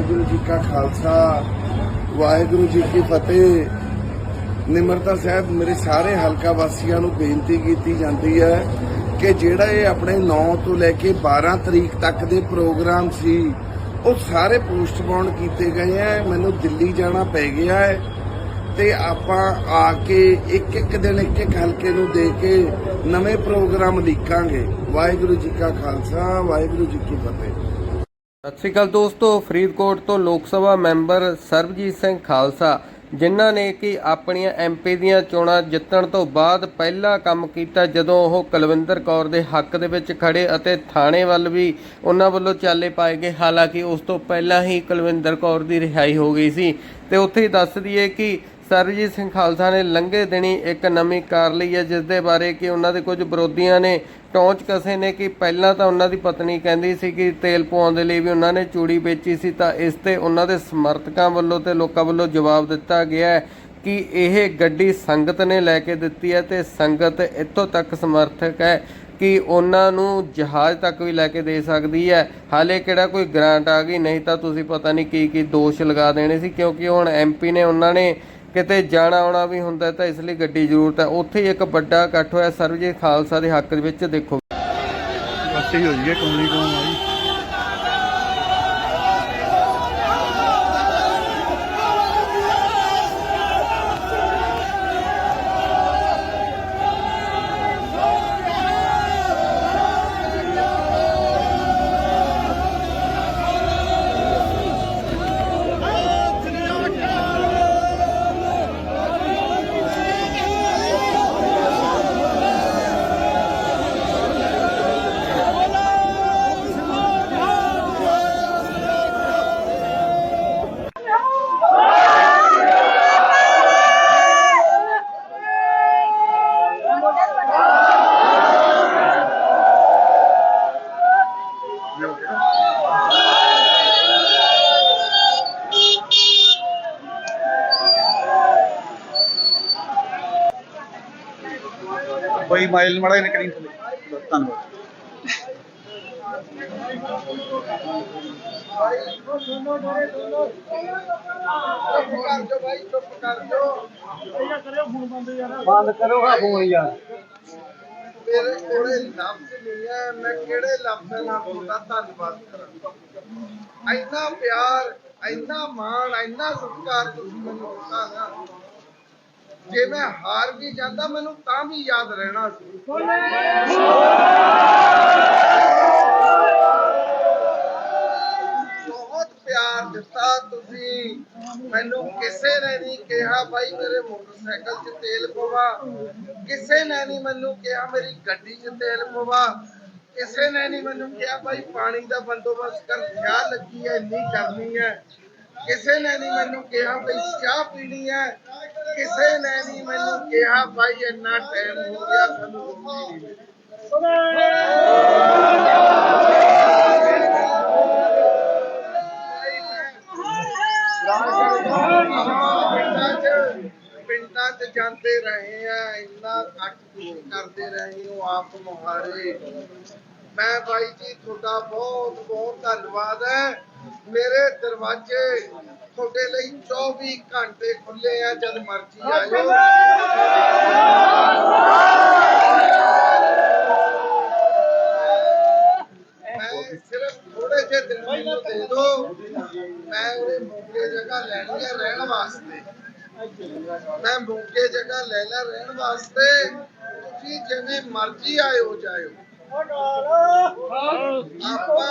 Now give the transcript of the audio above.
ਵਾਹਿਗੁਰੂ ਜੀ ਕਾ ਖਾਲਸਾ, ਵਾਹਿਗੁਰੂ ਜੀ ਕੀ ਫਤਿਹ। ਨਿਮਰਤਾ ਸਾਹਿਬ, ਮੇਰੇ ਸਾਰੇ ਹਲਕਾ ਵਾਸੀਆਂ ਨੂੰ ਬੇਨਤੀ ਕੀਤੀ ਜਾਂਦੀ ਹੈ ਕਿ ਜਿਹੜਾ ਇਹ ਆਪਣੇ 9 ਤੋਂ ਲੈ ਕੇ 12 ਤਰੀਕ ਤੱਕ ਦੇ ਪ੍ਰੋਗਰਾਮ ਸੀ, ਉਹ ਸਾਰੇ ਪੋਸਟਪੋਨ ਕੀਤੇ ਗਏ ਹੈ। ਮੈਨੂੰ ਦਿੱਲੀ ਜਾਣਾ ਪੈ ਗਿਆ ਹੈ ਤੇ ਆਪਾਂ ਆ ਕੇ ਇੱਕ ਇੱਕ ਦਿਨ ਇੱਕ ਇੱਕ ਹਲਕੇ ਨੂੰ ਦੇ ਕੇ ਨਵੇਂ ਪ੍ਰੋਗਰਾਮ ਲਿਖਾਂਗੇ। ਵਾਹਿਗੁਰੂ ਜੀ ਕਾ ਖਾਲਸਾ, ਵਾਹਿਗੁਰੂ ਜੀ ਕੀ ਫਤਿਹ। ਸਤਿ ਸ਼੍ਰੀ ਅਕਾਲ ਦੋਸਤੋ, ਫਰੀਦਕੋਟ ਤੋਂ ਲੋਕ ਸਭਾ ਮੈਂਬਰ ਸਰਬਜੀਤ ਸਿੰਘ ਖਾਲਸਾ, ਜਿਨ੍ਹਾਂ ਨੇ ਕਿ ਆਪਣੀਆਂ ਐਮਪੀ ਦੀਆਂ ਚੋਣਾਂ ਜਿੱਤਣ ਤੋਂ ਬਾਅਦ ਪਹਿਲਾ ਕੰਮ ਕੀਤਾ ਜਦੋਂ ਉਹ ਕੁਲਵਿੰਦਰ ਕੌਰ ਦੇ ਹੱਕ ਦੇ ਵਿੱਚ ਖੜੇ ਅਤੇ ਥਾਣੇ ਵੱਲ ਵੀ ਉਹਨਾਂ ਵੱਲੋਂ ਚਾਲੇ ਪਾਏ ਗਏ। ਹਾਲਾਂਕਿ ਉਸ ਤੋਂ ਪਹਿਲਾਂ ਹੀ ਕੁਲਵਿੰਦਰ ਕੌਰ ਦੀ ਰਿਹਾਈ ਹੋ ਗਈ ਸੀ। ਤੇ ਉੱਥੇ ਹੀ ਦੱਸ ਦਈਏ ਕਿ ਸਰਬਜੀਤ ਸਿੰਘ ਖਾਲਸਾ ਨੇ ਲੰਘੇ ਦਿਨੀ ਇੱਕ ਨਵੀਂ ਕਾਰ ਲਈ ਹੈ ਜਿਸ ਦੇ ਬਾਰੇ ਕਿ ਉਹਨਾਂ ਦੇ ਕੁਝ ਵਿਰੋਧੀਆਂ ਨੇ ਟੌਂਚ ਕਸੇ ਨੇ ਕਿ ਪਹਿਲਾਂ ਤਾਂ ਉਹਨਾਂ ਦੀ ਪਤਨੀ ਕਹਿੰਦੀ ਸੀ ਕਿ ਤੇਲ ਪਵਾਉਣ ਦੇ ਲਈ ਵੀ ਉਹਨਾਂ ਨੇ ਚੂੜੀ ਵੇਚੀ ਸੀ, ਤਾਂ ਇਸ ਤੇ ਉਹਨਾਂ ਦੇ ਸਮਰਥਕਾਂ ਵੱਲੋਂ ਤੇ ਲੋਕਾਂ ਵੱਲੋਂ ਜਵਾਬ ਦਿੱਤਾ ਗਿਆ ਕਿ ਇਹ ਗੱਡੀ ਸੰਗਤ ਨੇ ਲੈ ਕੇ ਦਿੱਤੀ ਹੈ ਤੇ ਸੰਗਤ ਇੱਥੋਂ ਤੱਕ ਸਮਰਥਕ ਹੈ ਕਿ ਉਹਨਾਂ ਨੂੰ ਜਹਾਜ਼ ਤੱਕ ਵੀ ਲੈ ਕੇ ਦੇ ਸਕਦੀ ਹੈ। ਹਾਲੇ ਕਿਹੜਾ ਕੋਈ ਗ੍ਰਾਂਟ ਆ ਗਈ? ਨਹੀਂ ਤਾਂ ਤੁਸੀਂ ਪਤਾ ਨਹੀਂ ਕੀ ਕੀ ਦੋਸ਼ ਲਗਾ ਦੇਣੇ ਸੀ, ਕਿਉਂਕਿ ਹੁਣ ਐਮਪੀ ਨੇ ਉਹਨਾਂ ਨੇ ਕਿਤੇ ਜਾਣਾ ਆਉਣਾ ਵੀ ਹੁੰਦਾ ਤਾਂ ਇਸ ਲਈ ਗੱਡੀ ਜ਼ਰੂਰਤ ਹੈ। ਉੱਥੇ ਹੀ ਇੱਕ ਵੱਡਾ ਇਕੱਠ ਹੋਇਆ। ਸਰਬਜੀਤ ਖਾਲਸਾ ਦੇ ਹੱਕ ਦੇ ਵਿੱਚ ਦੇਖੋ। ਬੱਤੀ ਹੋ ਜੀਏ ਕੌਣੀ ਕੌਣ ਆਈ ਕੋਈ ਮਾਈਲ ਮੜਾ ਇਹਨੇ ਕਰੀ ਥੱਲੇ। ਧੰਨਵਾਦ। ਬੰਦ ਕਰੋ ਹਾਂ ਫੋਨ ਯਾਰ। ਮੇਰੇ ਕੋਲੇ ਲਫ਼ਜ਼ ਨਹੀਂ ਹੈ ਮੈਂ ਕਿਹੜੇ ਲਫ਼ਜ਼ ਨਾਲ ਤੁਹਾਡਾ ਧੰਨਵਾਦ ਕਰਾਂ ਇੰਨਾ ਪਿਆਰ ਇੰਨਾ ਮਾਣ ਇੰਨਾ ਸਤਿਕਾਰ ਤੁਸੀਂ ਮੈਨੂੰ ਦਿੱਤਾ ਨਾ ਜੇ ਮੈਂ ਹਾਰ ਵੀ ਜਾਂਦਾ, ਮੈਨੂੰ ਤਾਂ ਵੀ ਯਾਦ ਰਹਿਣਾ ਸੀ। ਬਹੁਤ ਪਿਆਰ ਦਿੱਤਾ ਤੁਸੀਂ। ਮੈਨੂੰ ਕਿਸੇ ਨੇ ਨਹੀਂ ਕਿਹਾ ਬਾਈ ਮੇਰੇ ਮੋਟਰਸਾਈਕਲ 'ਚ ਤੇਲ ਪਵਾ। ਕਿਸੇ ਨੇ ਨਹੀਂ ਮੈਨੂੰ ਕਿਹਾ ਮੇਰੀ ਗੱਡੀ 'ਚ ਤੇਲ ਪਵਾ। ਕਿਸੇ ਨੇ ਨਹੀਂ ਮੈਨੂੰ ਕਿਹਾ ਬਾਈ ਪਾਣੀ ਦਾ ਬੰਦੋਬਸਤ ਕਰ ਖਿਆਲ ਲੱਗੀ ਹੈ, ਇੰਨੀ ਕਰਨੀ ਹੈ। ਕਿਸੇ ਨੇ ਨਹੀਂ ਮੈਨੂੰ ਕਿਹਾ ਬਈ ਚਾਹ ਪੀਣੀ ਹੈ। ਕਿਸੇ ਨੇ ਨਹੀਂ ਮੈਨੂੰ ਕਿਹਾ ਬਾਈ ਇੰਨਾ ਟਾਈਮ ਹੋ ਗਿਆ ਸਾਨੂੰ ਰੋਟੀ ਨਹੀਂ ਪਿੰਡਾਂ 'ਚ ਪਿੰਡਾਂ 'ਚ ਜਾਂਦੇ ਰਹੇ ਆ, ਇੰਨਾ ਕੱਟ ਦੂਰ ਕਰਦੇ ਰਹੇ ਹੋ, ਆਪ ਮੁਹਾਰੇ। ਮੈਂ ਬਾਈ ਜੀ, ਤੁਹਾਡਾ ਬਹੁਤ ਬਹੁਤ ਧੰਨਵਾਦ ਹੈ। ਮੇਰੇ ਦਰਵਾਜ਼ੇ ਤੁਹਾਡੇ ਲਈ 24 ਘੰਟੇ ਖੁੱਲੇ ਆ ਜਦ ਮਰਜ਼ੀ ਆਇਓ ਮੈਂ ਸਿਰਫ ਥੋੜੇ ਜਿਹੇ ਦਿਨ ਮੈਨੂੰ ਦੇ ਦਿਓ। ਮੈਂ ਉਹਦੇ ਮੌਕੇ ਜਗ੍ਹਾ ਲੈਣੀ ਹੈ ਰਹਿਣ ਵਾਸਤੇ। ਮੈਂ ਮੌਕੇ ਜਗ੍ਹਾ ਲੈ ਲੈ ਰਹਿਣ ਵਾਸਤੇ। ਤੁਸੀਂ ਜਿਵੇਂ ਮਰਜ਼ੀ ਆਇਓ ਜਾਇਓ। ਆਪਾਂ